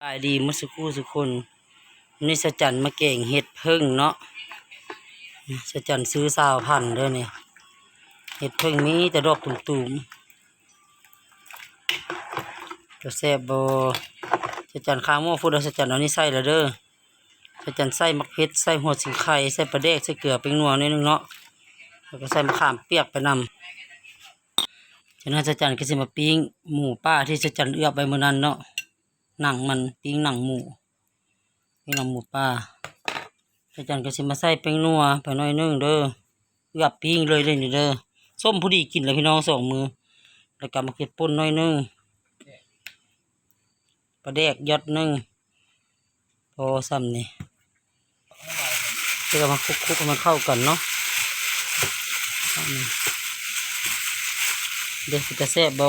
สบายดีมุสุกูสุกคนนี่สะจันมาเก่งเห็ดพึ่งเนาะสะจันซื้อสาวพันเด้อนี่ยเห็ดพึ่งมีแต่ดอกตุ่มๆจะแซ่บบสะจันข้าวหม้อฟูดเอาสะจันเอานี่ใส่แล้วเด้อสะจันใส่มักเพชรใส่หัวสิงไข่ใส่ปลาแดกใส่เกลือเป็นนัวนิดนึงเนาะแล้วก็ใส่มะขามเปียกไปนำฉะนั้นสะจันก็สิมาปิ้งหมูป้าที่สะจันเอือบไปเมื่อนั้นเนาะ หนังมันปิ้งหนังหมูปิ้งหนังหมูป่าอาจารย์ก็สิมาใส่แป้งนัวไปหน่อยนึงเด้อเกือบปิ้งเลยเลยนี่เด้อส้มผู้ดีกินแล้วพี่น้องสองมือแล้วก็มาเก็บป่นหน่อยนึงปลาแดกยอดนึงพอซ้ำนี่แล้วก็มาคลุกๆมันเข้ากันเนาะอันนี้เด็กจะแซ่บบ่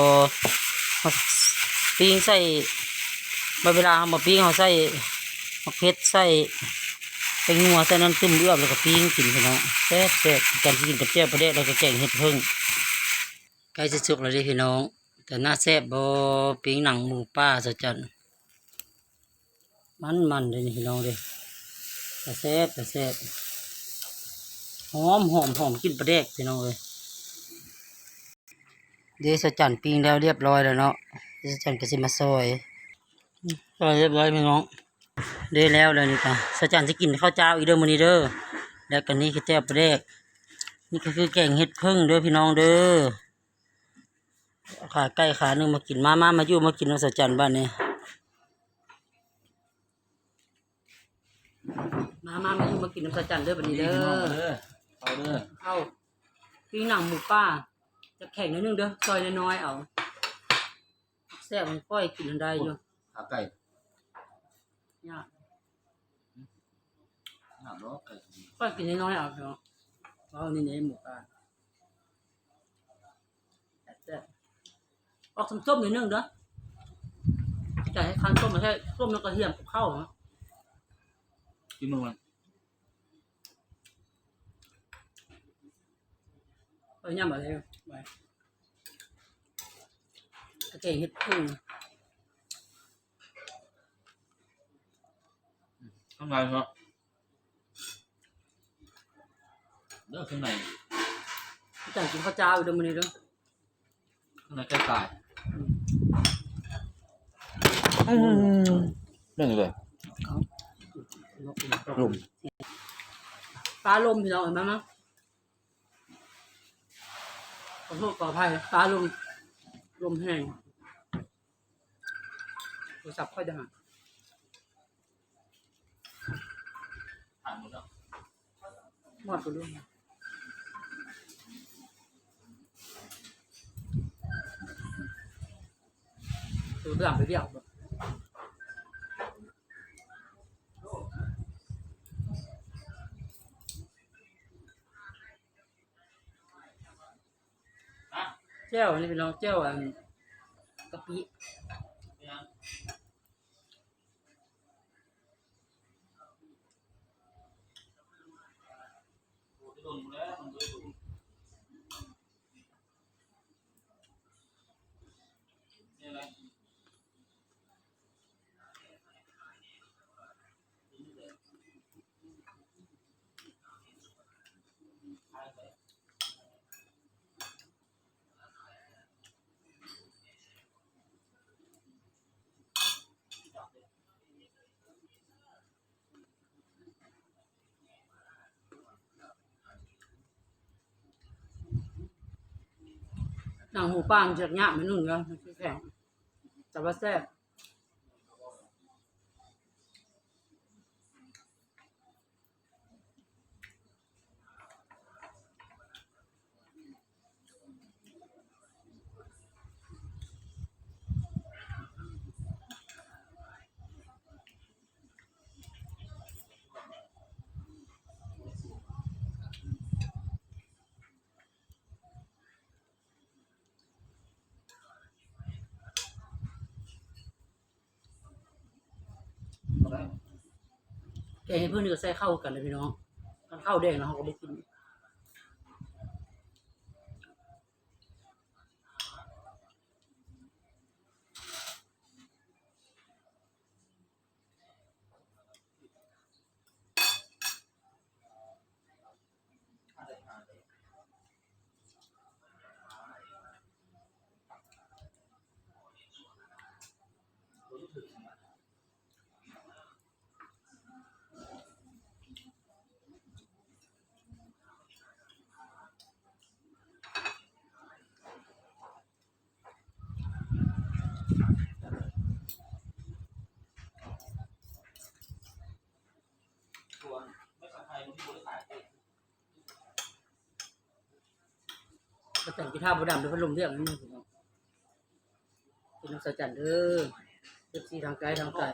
ปิ้งใส่ มาเวลาเรามาปิ้งเขาใส่มะเขือใส่เป็นงัวใส่น้ำตึ้มเลือบแล้วก็ปิ้งกินพี่น้องแซ่บแซ่บกันกินกับเจ้าประเดะแล้วก็แกงเห็ดพึ่งใกล้จะสุกแล้วดิพี่น้อง แต่หน่าแซ่บบ่ปิ้งหนังหมูป้าสะจันมันมันเลยพี่น้องเลยแต่แซ่บแต่แซ่บหอมหอมหอมกินประเดกพี่น้องเลยเดี๋ยวสะจันปิ้งแล้วเรียบร้อยแล้วเนาะเดยวสะจันก็สิมาซอย ก็เรียบร้อยพี่น้องได้แล้วเลยนี่ค่ะสจันจะกินข้าวเจ้าอีกเด้อมื้อนี้เด้อแล้วกันนี้คือแจ่วปลาแดกนี่ก็คือแกงเห็ดพึ่งเด้อพี่น้องเด้อขาไก่ขาหนึ่งมากินมามามาอยู่มากินน้ำสจันบ้านนี้มามามาอยู่มากินน้ำสจันเด้อบัดนี้เด้อเอาเด้อเข้าปิ้งหนังหมูป้า จะแข็งนิดนึงเด้อซอยน้อยๆเอาแซ่บมันก้อยกินได้อยู่ ขาไก่ยากหนังเนาะไก่ก็กินน้อยๆเอาเถอะเอานี่นี่หมูปลาแต่ออกส้มๆนิดนึงเด้อแต่ให้คันส้มไม่ใช่ส้มแล้วก็เทียมกับข้าวเนาะกินมึงมันไปย่ำอะไรไปกระเทียมเห็ดพึ่ง ข้างในเนาะเด้อข้างในจังกินข้าวเจ้าอยู่เดี๋ยวมื้อนี้เด้อข้างในใกล้ตายเรื่องเลยลมปลาลมพี่น้องเห็นไหมมั้งขอโทษขออภัยปลาลมลมแห้งโทรศัพท์ค่อยดังผ่าน หมดแล้วหมดไปด้วยตัวเรื่องไปเรียกแบบเจ้านี่เป็นน้องเจ้าอันกะปิ todo mundo. É หนังหมูป่างจะงะมันนุ่นกันแข็งแต่ว่าแซ่บ แกงให้เพื่อนนี่ก็ใส่เข้ากันเลยพี่น้องกันข้าวแดงนะเขาก็ไม่กิน จันกีท่าบุดำหรือพัดลมเรียกนั่นนี่พี่น้องเป็นน้ำสะจันเด้อเอฟซีทางไกลทางไกล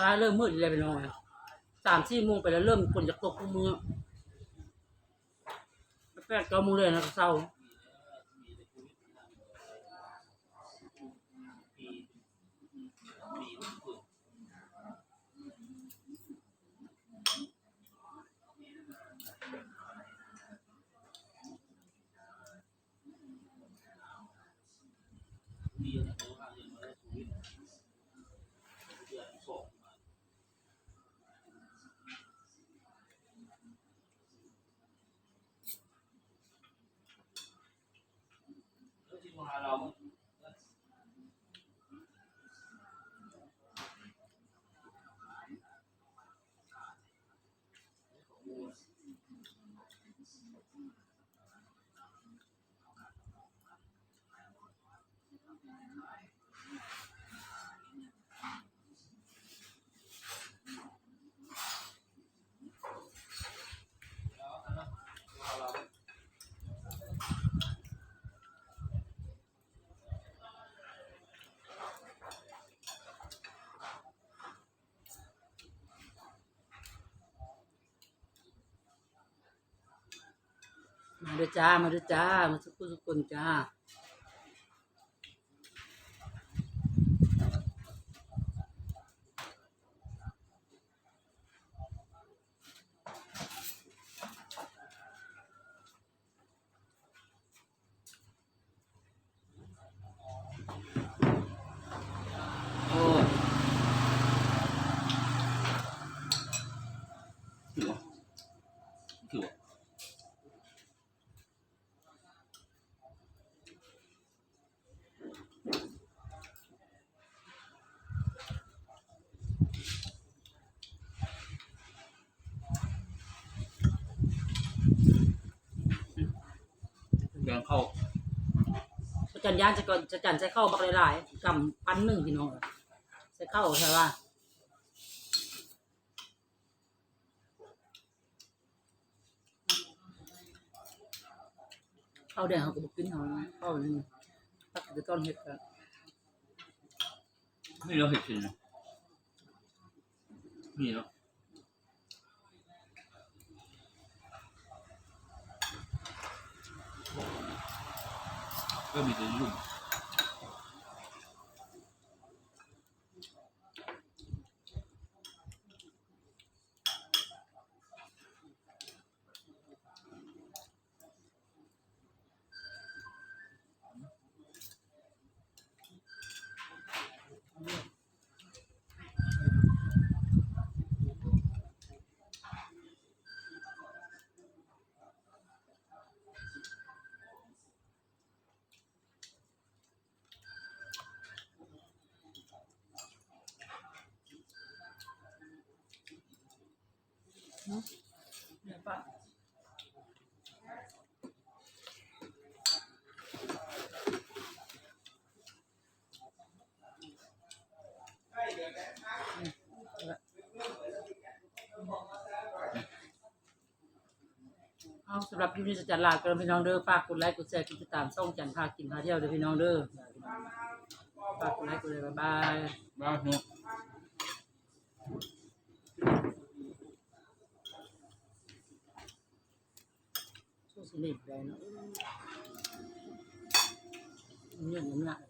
ฟ้าเริ่มมืดเลยไปหน่อยสามสี่โมงไปแล้วเริ่มฝนจะตกทุกมือแปดเก้าโมงเลยนะเศร้า ด้วยจ้า มาด้วยจ้า มาสุกุสุกุนจ้า แบงเข้าพระจันย่างจะก่อนจะจันใส่เข้าบักหลายๆกำพันหนึ่งพี่น้องใส่เข้าใช่ป่ะเข้าแดงเขาก็บอกกินเขาเข้านี่ตักจะต้นเห็ดกันไม่เราเห็นจริงนะมีเนาะ ก็มีแต่ยุ่ เนี่ยป่ะเอาสำหรับคลิปนี้จะจัดลากันพี่น้องเด้อฝากกดไลค์กดแชร์กดติดตามช่องจันพากินพาเที่ยวเด้อพี่น้องเด้อฝากกดไลค์กดเลยบ๊ายบาย บ้าเนาะ สู้สนิทเลยเ